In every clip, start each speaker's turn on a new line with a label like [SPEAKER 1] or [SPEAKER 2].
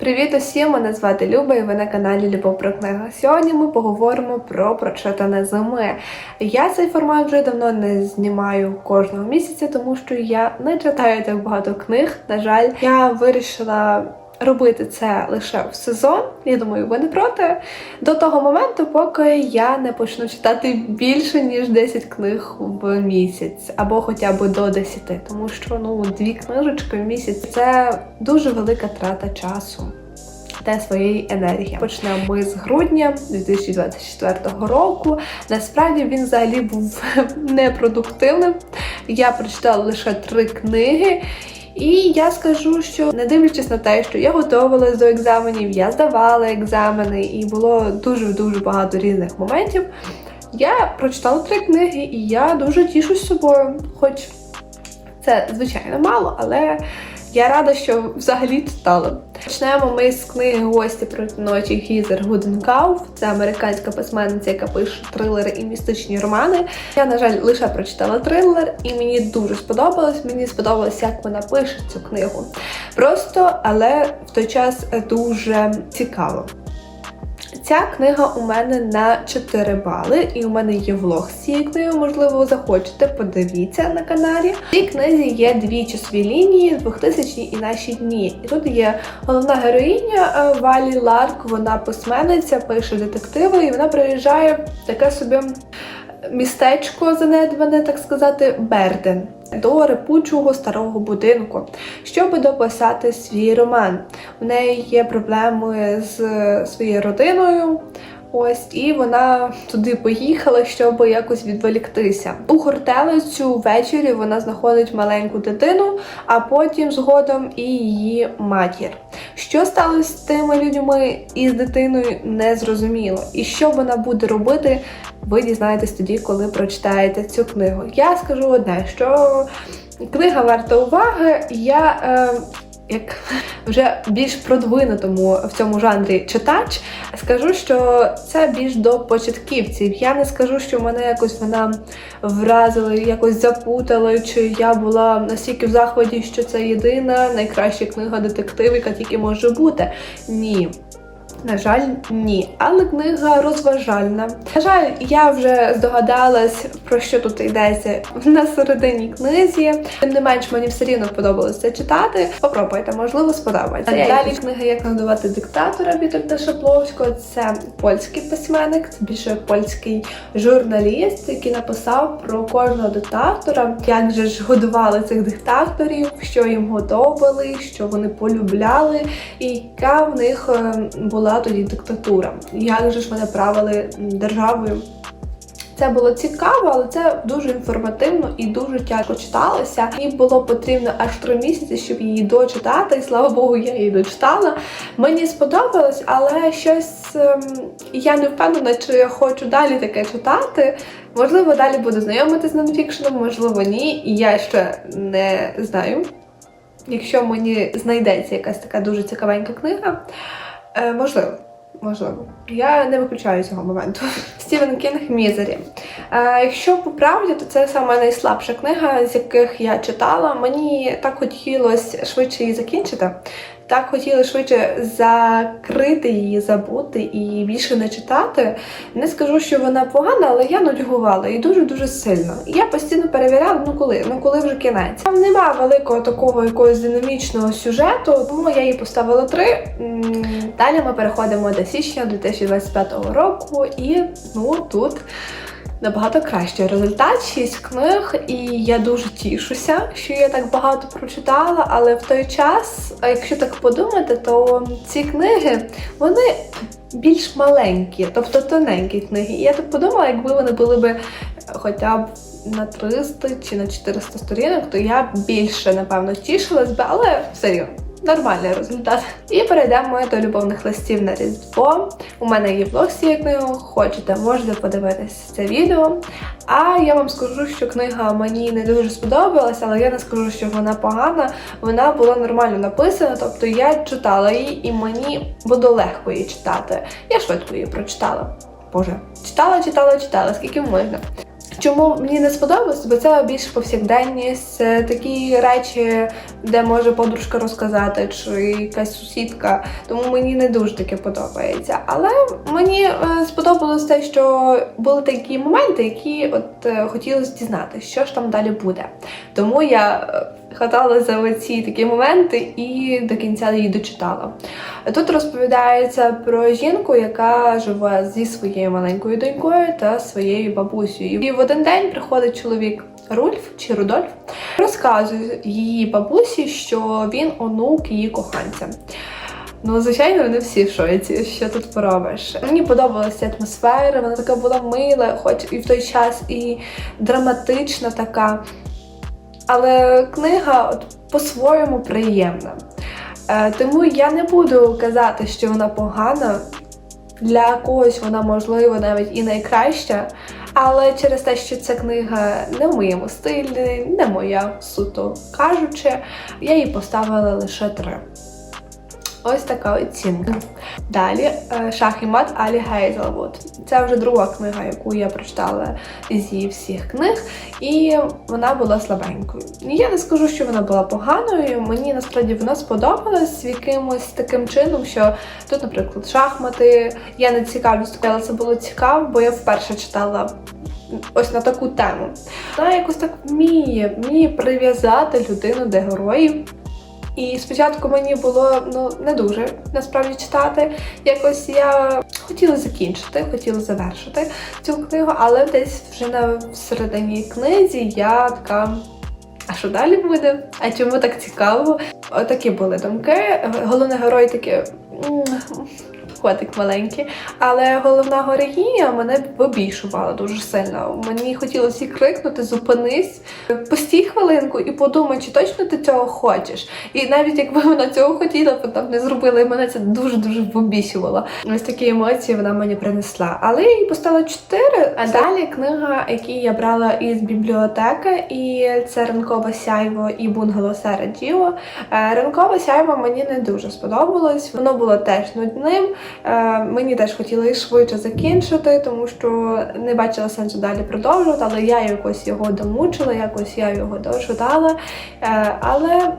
[SPEAKER 1] Привіт усім! Мене звати Люба і ви на каналі Любов про книги. Сьогодні ми поговоримо про прочитане зими. Я цей формат вже давно не знімаю кожного місяця, тому що я не читаю так багато книг. На жаль, я вирішила. Робити це лише в сезон, я думаю, ви не проти. До того моменту, поки я не почну читати більше ніж 10 книг в місяць, або хоча б до 10, тому що ну дві книжечки в місяць це дуже велика трата часу та своєї енергії. Почнемо ми з грудня 2024 року. Насправді він взагалі був непродуктивним. Я прочитала лише три книги. І я скажу, що не дивлячись на те, що я готувалась до екзаменів, я здавала екзамени, і було дуже дуже багато різних моментів. Я прочитала три книги, і я дуже тішусь собою. Хоч це звичайно мало, але я рада, що взагалі читала. Почнемо ми з книги Гості проти ночі Гізер Гуденкауф. Це американська письменниця, яка пише трилери і містичні романи. Я, на жаль, лише прочитала трилер, і мені дуже сподобалось. Мені сподобалось, як вона пише цю книгу. Просто, але в той час дуже цікаво. Ця книга у мене на 4 бали, і у мене є влог з цією книгою, можливо, ви захочете, подивіться на каналі. В цій книзі є дві часові лінії 2000 і наші дні. І тут є головна героїня е, Валі Ларк, вона письменниця, пише детективи, і вона приїжджає таке собі містечко занедбане, так сказати, Берден. До репучого старого будинку, щоб дописати свій роман. У неї є проблеми з своєю родиною. Ось, і вона туди поїхала, щоб якось відволіктися. У гортелицю ввечері вона знаходить маленьку дитину, а потім згодом і її матір. Що сталося з тими людьми і з дитиною, не зрозуміло. І що вона буде робити, ви дізнаєтесь тоді, коли прочитаєте цю книгу. Я скажу одне, що книга варта уваги. Я е, як вже більш продвинутому в цьому жанрі читач, скажу, що це більш до початківців. Я не скажу, що мене якось вона вразила, якось запутала, чи я була настільки в захваті, що це єдина найкраща книга детектив, яка тільки може бути. Ні. На жаль, ні. Але книга розважальна. На жаль, я вже здогадалась, про що тут йдеться на середині книзі. Тим не менш, мені все рівно подобалося це читати. Попробуйте, можливо, сподобається. Далі книга Як надавати диктатора Вітальда Шапловського. Це польський письменник, це більше польський журналіст, який написав про кожного диктатора, як же ж годували цих диктаторів, що їм готовили, що вони полюбляли, і яка в них е, була була тоді диктатура. Як же ж вони правили державою? Це було цікаво, але це дуже інформативно і дуже тяжко читалося. І було потрібно аж три місяці, щоб її дочитати. І слава Богу, я її дочитала. Мені сподобалось, але щось ем, я не впевнена, чи я хочу далі таке читати. Можливо, далі буду знайомитися з нонфікшеном, можливо, ні. Я ще не знаю. Якщо мені знайдеться якась така дуже цікавенька книга. Е, Можливо, можливо. Я не виключаю цього моменту. Стівен Кінг Мізері. Е, Якщо по правді, то це саме найслабша книга, з яких я читала. Мені так хотілося швидше її закінчити. Так хотіли швидше закрити її, забути і більше не читати. Не скажу, що вона погана, але я нудьгувала і дуже-дуже сильно. Я постійно перевіряла, ну коли, ну коли вже кінець. Там нема великого такого якогось динамічного сюжету, тому я їй поставила три. Далі ми переходимо до січня 2025 року, і ну тут набагато кращий результат, 6 книг, і я дуже тішуся, що я так багато прочитала. Але в той час, якщо так подумати, то ці книги вони більш маленькі, тобто тоненькі книги. І я так подумала, якби вони були б хоча б на 300 чи на 400 сторінок, то я більше, напевно, тішилась би, але все рівно нормальний результат. І перейдемо до любовних листів на Різдво. У мене є влог з цією книгою, хочете, можете подивитись це відео. А я вам скажу, що книга мені не дуже сподобалася, але я не скажу, що вона погана. Вона була нормально написана, тобто я читала її і мені було легко її читати. Я швидко її прочитала. Боже, читала, читала, читала, скільки можна. Чому мені не сподобалось? Бо це більш повсякденність, такі речі, де може подружка розказати, чи якась сусідка. Тому мені не дуже таке подобається. Але мені е, сподобалось те, що були такі моменти, які от е, хотілося дізнатися, що ж там далі буде. Тому я е, хватала за оці такі моменти і до кінця її дочитала. Тут розповідається про жінку, яка живе зі своєю маленькою донькою та своєю бабусею. І в один день приходить чоловік Рульф чи Рудольф, розказує її бабусі, що він онук її коханця. Ну, звичайно, вони всі в шоці, що тут поробиш. Мені подобалася атмосфера, вона така була мила, хоч і в той час і драматична така. Але книга от по-своєму приємна. Е, тому я не буду казати, що вона погана. Для когось вона, можливо, навіть і найкраща. Але через те, що ця книга не в моєму стилі, не моя суто кажучи, я їй поставила лише три. Ось така оцінка. Далі е, шах і мат Алі Гейзелвуд. Це вже друга книга, яку я прочитала зі всіх книг, і вона була слабенькою. Я не скажу, що вона була поганою. Мені насправді вона сподобалась якимось таким чином, що тут, наприклад, шахмати. Я не цікавлюсь, але це було цікаво, бо я вперше читала. Ось на таку тему. Вона якось так вміє, вміє прив'язати людину до героїв. І спочатку мені було ну не дуже насправді читати. Якось я хотіла закінчити, хотіла завершити цю книгу, але десь вже на середині книзі я така. А що далі буде? А чому так цікаво? Отакі були думки. Головний герой таке. Котик маленький, але головна героїня мене вибішувала дуже сильно. Мені хотілося крикнути, зупинись, постій хвилинку і подумай, чи точно ти цього хочеш. І навіть якби вона цього хотіла, то там не зробила, і мене це дуже дуже вибішувало. Ось такі емоції вона мені принесла. Але я їй поставила 4, А далі книга, яку я брала із бібліотеки, і це ранкове сяйво і бунгало серед діло. Ранкове сяйво мені не дуже сподобалось. Воно було теж нудним. Е, мені теж хотіли швидше закінчити, тому що не бачила сенсу далі продовжувати, але я якось його домучила, якось я його дочитала. Е, але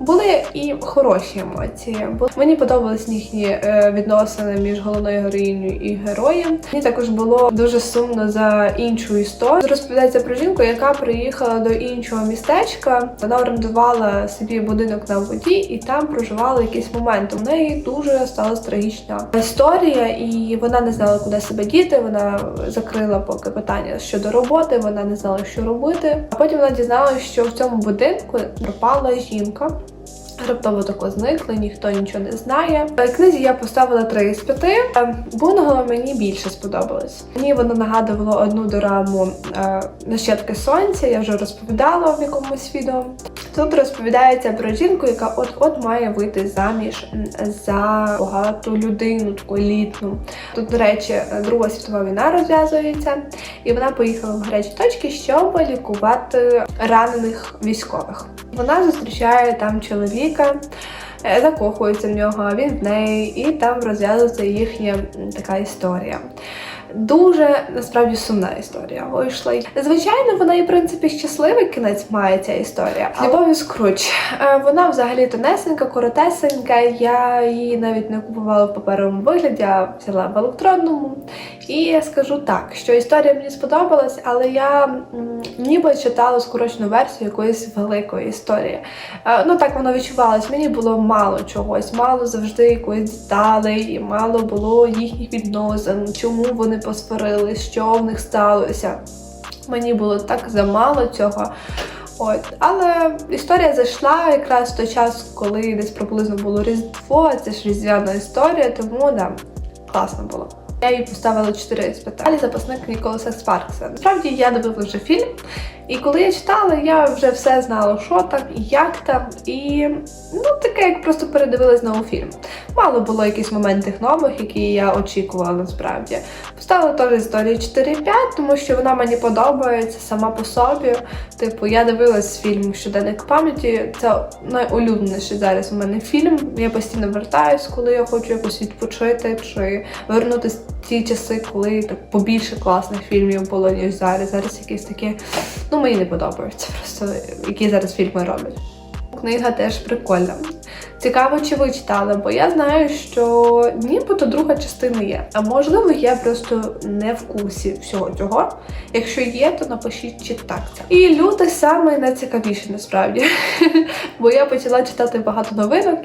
[SPEAKER 1] були і хороші емоції. Бо мені подобались їхні е, відносини між головною героїнею і героєм. Мені також було дуже сумно за іншу історію. Розповідається про жінку, яка приїхала до іншого містечка. Вона орендувала собі будинок на воді і там проживала якийсь момент. У неї дуже сталася трагічна історія, і вона не знала, куди себе діти. Вона закрила поки питання щодо роботи. Вона не знала, що робити. А потім вона дізналася, що в цьому будинку пропала жінка. Раптово тако зникли, ніхто нічого не знає. Книзі я поставила 3 з 5. Бунгало мені більше сподобалось. Мені воно нагадувало одну дораму е, «Нащадки сонця, я вже розповідала в якомусь відео. Тут розповідається про жінку, яка от-от має вийти заміж за багату людину, таку елітну. Тут, до речі, Друга світова війна розв'язується, і вона поїхала в гарячі точки, щоб лікувати ранених військових. Вона зустрічає там чоловіка, е, закохується в нього, він в неї, і там розв'язується їхня така історія. Дуже насправді сумна історія вийшла. Звичайно, вона і в принципі щасливий кінець має ця історія. Любов'ю Скруч. Е, Вона взагалі тонесенька, коротесенька. Я її навіть не купувала в паперовому вигляді, а взяла в електронному. І я скажу так, що історія мені сподобалась, але я ніби читала скорочену версію якоїсь великої історії. Е, Ну так воно відчувалось. Мені було мало чогось, мало завжди якоїсь деталей, мало було їхніх відносин, чому вони посварились, що в них сталося. Мені було так замало цього. От, але історія зайшла якраз в той час, коли десь приблизно було Різдво, це ж різдвяна історія, тому да, класно було. Я їй поставила 4 з питань запасник Ніколаса Спаркса. Насправді я дивилася вже фільм, і коли я читала, я вже все знала, що там і як там. І ну таке, як просто передивилась знову фільм. мало було якісь моментів нових, які я очікувала насправді. Поставила теж історію 4-5, тому що вона мені подобається сама по собі. Типу, я дивилась фільм Щоденник пам'яті. Це найулюбленіший зараз у мене фільм. Я постійно вертаюсь, коли я хочу якось відпочити чи вернутися в ті часи, коли так побільше класних фільмів було ніж зараз. Зараз якісь такі, ну мені не подобаються просто, які зараз фільми роблять. Книга теж прикольна. Цікаво, чи ви читали, бо я знаю, що нібито друга частина є. А можливо, я просто не в курсі всього цього. Якщо є, то напишіть, чи так це. І лютий саме найцікавіше насправді. Бо я почала читати багато новинок.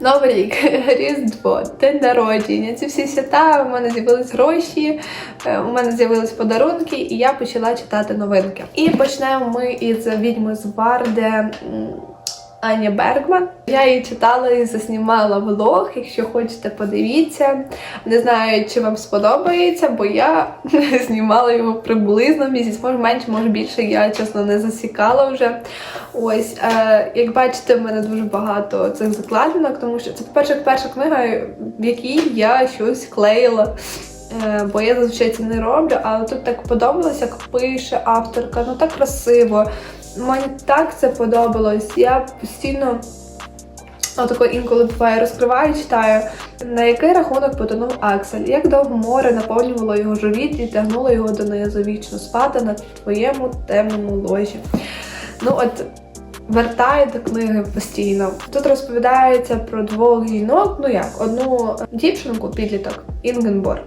[SPEAKER 1] Новий рік, Різдво, день народження. Ці всі свята, у мене з'явились гроші, е, у мене з'явились подарунки, і я почала читати новинки. І почнемо ми із відьми з Варди. Аня Бергман. Я її читала і заснімала влог. Якщо хочете, подивіться. Не знаю, чи вам сподобається, бо я знімала його приблизно місяць, може менше, може більше. Я чесно не засікала вже. Ось, е, як бачите, в мене дуже багато цих закладинок, тому що це перша перша книга, в якій я щось клеїла. Е, Бо я зазвичай це не роблю, але тут так подобалось, як пише авторка, ну так красиво. Мені так це подобалось. Я постійно отако інколи буває розкриваю, читаю, на який рахунок потонув Аксель, як довго море наповнювало його живіт і тягнуло його донизу вічно спати на твоєму темному ложі. Ну от. Вертає до книги постійно. Тут розповідається про двох жінок, ну як, одну дівчинку, підліток, Інгенбор.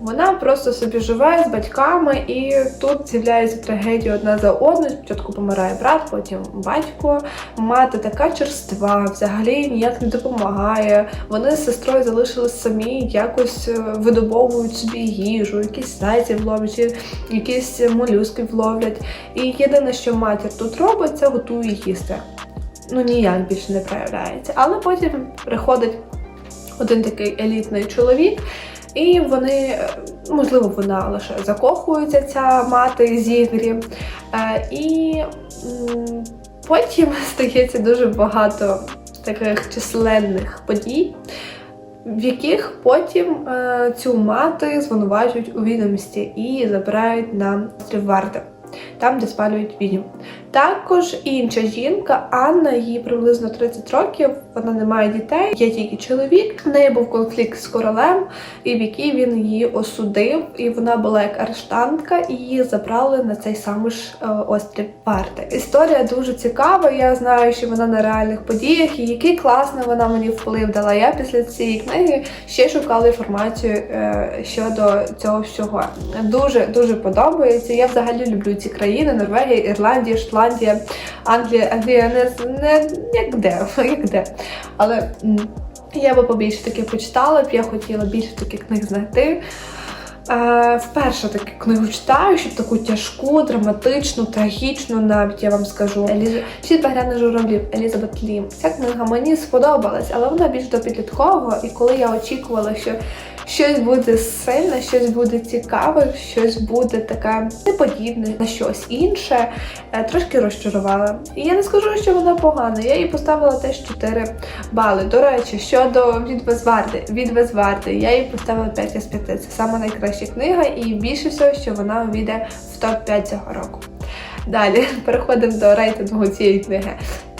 [SPEAKER 1] Вона просто собі живе з батьками, і тут з'являється трагедія одна за одною. Спочатку помирає брат, потім батько. Мати така черства, взагалі ніяк не допомагає. Вони з сестрою залишились самі, якось е, видобовують собі їжу, якісь зайців ловлять, якісь молюски вловлять. І єдине, що матір тут робить, це готує їсти. Ну ніяк більше не проявляється. Але потім приходить один такий елітний чоловік. І вони, е, можливо, вона лише закохується, ця мати з Ігорі. Е, І потім стається дуже багато таких численних подій, в яких потім е, цю мати звинувачують у відомості і забирають на острів. Там, де спалюють відьм. Також інша жінка, Анна, їй приблизно 30 років, вона не має дітей, є тільки чоловік. В неї був конфлікт з королем, і в який він її осудив, і вона була як арештантка, і її забрали на цей самий ж е, острів Варти. Історія дуже цікава. Я знаю, що вона на реальних подіях, і який класний вона мені вплив дала. Я після цієї книги ще шукала інформацію е, щодо цього всього. Дуже дуже подобається. Я взагалі люблю ці країни: Норвегія, Ірландія, Шотландія, Англія, Англія не, не як де, як де. Але я би побільше таки почитала б, я хотіла більше таких книг знайти. Е, вперше таку книгу читаю, щоб таку тяжку, драматичну, трагічну, навіть я вам скажу. Еліз... Шість багряних журавлів Елізабет Лім. Ця книга мені сподобалась, але вона більш до підліткового. І коли я очікувала, що щось буде сильне, щось буде цікаве, щось буде таке неподібне на щось інше, е, трошки розчарувала. І я не скажу, що вона погана. Я їй поставила теж 4 бали. До речі, щодо від Везварди, від я їй поставила 5 із 5. Це саме найкраща книга, і більше всього, що вона увійде в топ-5 цього року. Далі переходимо до рейтингу цієї книги.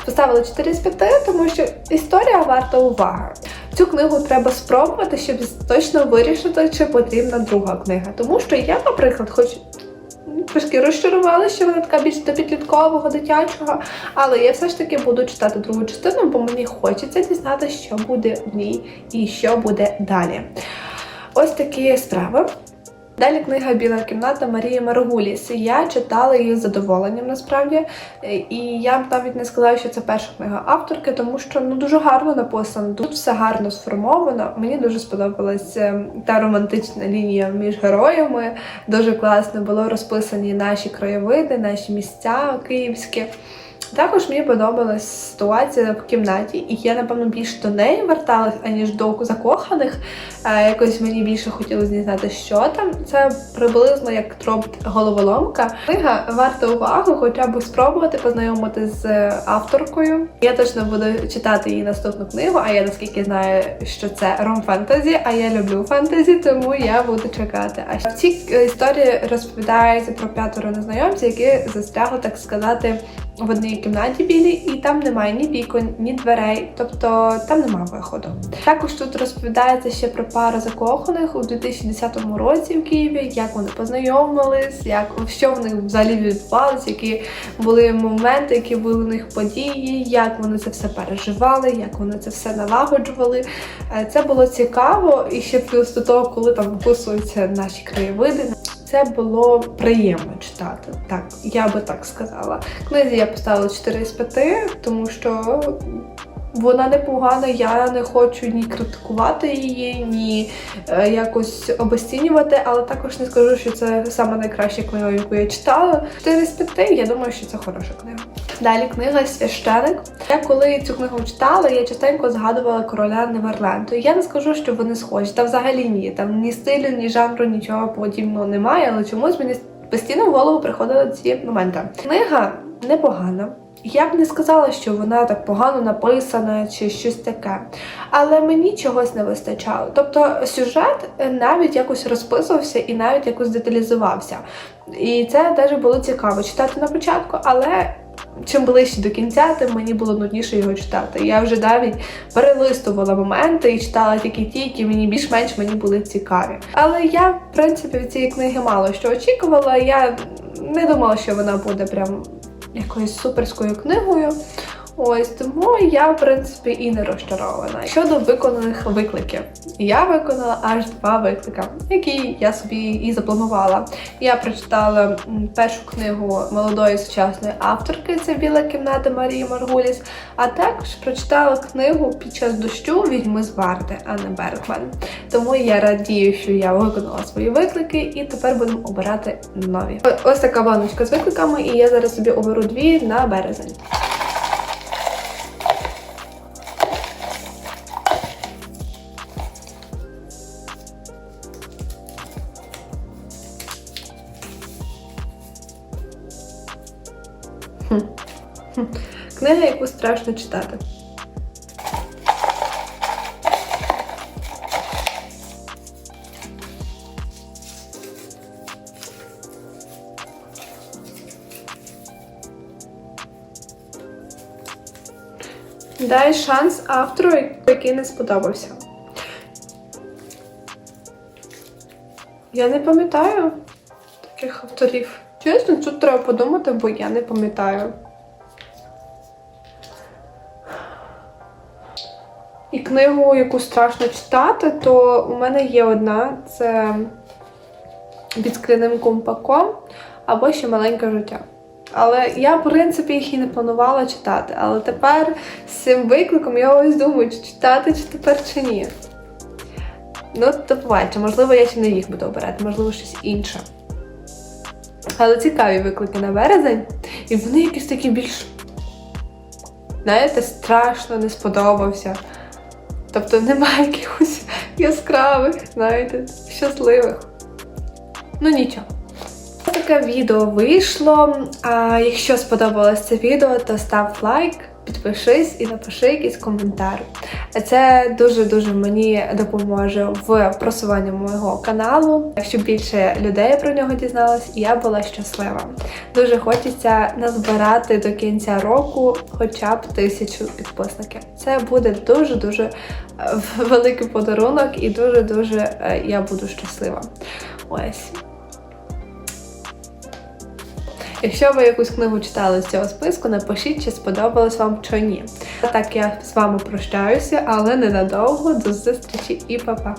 [SPEAKER 1] Поставила 4 з 5, тому що історія варта уваги. Цю книгу треба спробувати, щоб точно вирішити, чи потрібна друга книга. Тому що я, наприклад, хоч трошки розчарувала, що вона така більш до підліткового, дитячого, але я все ж таки буду читати другу частину, бо мені хочеться дізнатися, що буде в ній і що буде далі. Ось такі справи. Далі книга Біла кімната Марії Маргуліс. Я читала її з задоволенням насправді. Е, І я навіть не сказала, що це перша книга авторки, тому що ну дуже гарно написано. Тут все гарно сформовано. Мені дуже сподобалась е, та романтична лінія між героями. Дуже класно було розписані наші краєвиди, наші місця київські. Також мені подобалась ситуація в кімнаті, і я, напевно, більше до неї верталась, аніж до закоханих. Е, якось мені більше хотілося дізнати, що там. Це приблизно як троп головоломка. Книга варта уваги, хоча б спробувати познайомити з авторкою. Я точно буду читати її наступну книгу, а я наскільки знаю, що це ром фентезі, а я люблю фентезі, тому я буду чекати. А в цій історії розповідається про п'ятеро незнайомців, які застрягли, так сказати, в одній кімнаті білій, і там немає ні вікон, ні дверей, тобто там немає виходу. Також тут розповідається ще про пару закоханих у 2010 році в Києві, як вони познайомились, як що в них взагалі відбувалося, які були моменти, які були у них події, як вони це все переживали, як вони це все налагоджували. Е, Це було цікаво, і ще плюс до того, коли там описуються наші краєвиди. Це було приємно читати. Так, я би так сказала. Книзі я поставила 4 з 5, тому що вона непогана, я не хочу ні критикувати її, ні е, якось обесцінювати, але також не скажу, що це саме найкраща книга, яку я читала. 4 з 5, я думаю, що це хороша книга. Далі книга Священик. Я коли цю книгу читала, я частенько згадувала короля Неверленду. Я не скажу, що вони схожі, та взагалі ні. Там ні стилю, ні жанру, нічого подібного немає, але чомусь мені постійно в голову приходили ці моменти. Книга непогана. Я б не сказала, що вона так погано написана чи щось таке. Але мені чогось не вистачало. Тобто сюжет навіть якось розписувався і навіть якось деталізувався. І це теж було цікаво читати на початку, але чим ближче до кінця, тим мені було нудніше його читати. Я вже навіть перелистувала моменти і читала тільки ті, які мені більш-менш мені були цікаві. Але я, в принципі, від цієї книги мало що очікувала. Я не думала, що вона буде прям якоюсь суперською книгою. Ось тому я, в принципі, і не розчарована. Щодо виконаних викликів, я виконала аж два виклика, які я собі і запланувала. Я прочитала першу книгу молодої сучасної авторки, це Біла кімната Марії Маргуліс, а також прочитала книгу під час дощу Відьми з Варти Анни Бергман. Тому я радію, що я виконала свої виклики, і тепер будемо обирати нові. Ось така баночка з викликами, і я зараз собі оберу дві на березень. Книга, яку страшно читати. Дай шанс автору, який не сподобався. Я не пам'ятаю таких авторів. Чесно, тут треба подумати, бо я не пам'ятаю. Книгу, яку страшно читати, то у мене є одна: це під скляним компаком або ще маленьке життя. Але я, в принципі, їх і не планувала читати. Але тепер з цим викликом я ось думаю, чи читати чи тепер чи ні. Ну, то побачимо, можливо, я ще не їх буду обирати, можливо, щось інше. Але цікаві виклики на березень, і вони якісь такі більш, знаєте, страшно не сподобався. Тобто немає якихось яскравих, знаєте, щасливих. Ну нічого. Таке відео вийшло. А якщо сподобалось це відео, то став лайк, підпишись і напиши якийсь коментар. Це дуже-дуже мені допоможе в просуванні мого каналу, щоб більше людей про нього дізналось, я була щаслива. Дуже хочеться назбирати до кінця року хоча б тисячу підписників. Це буде дуже-дуже е, великий подарунок, і дуже-дуже е, я буду щаслива. Ось. Якщо ви якусь книгу читали з цього списку, напишіть, чи сподобалось вам чи ні. Так я з вами прощаюся, але ненадовго. До зустрічі і па-па!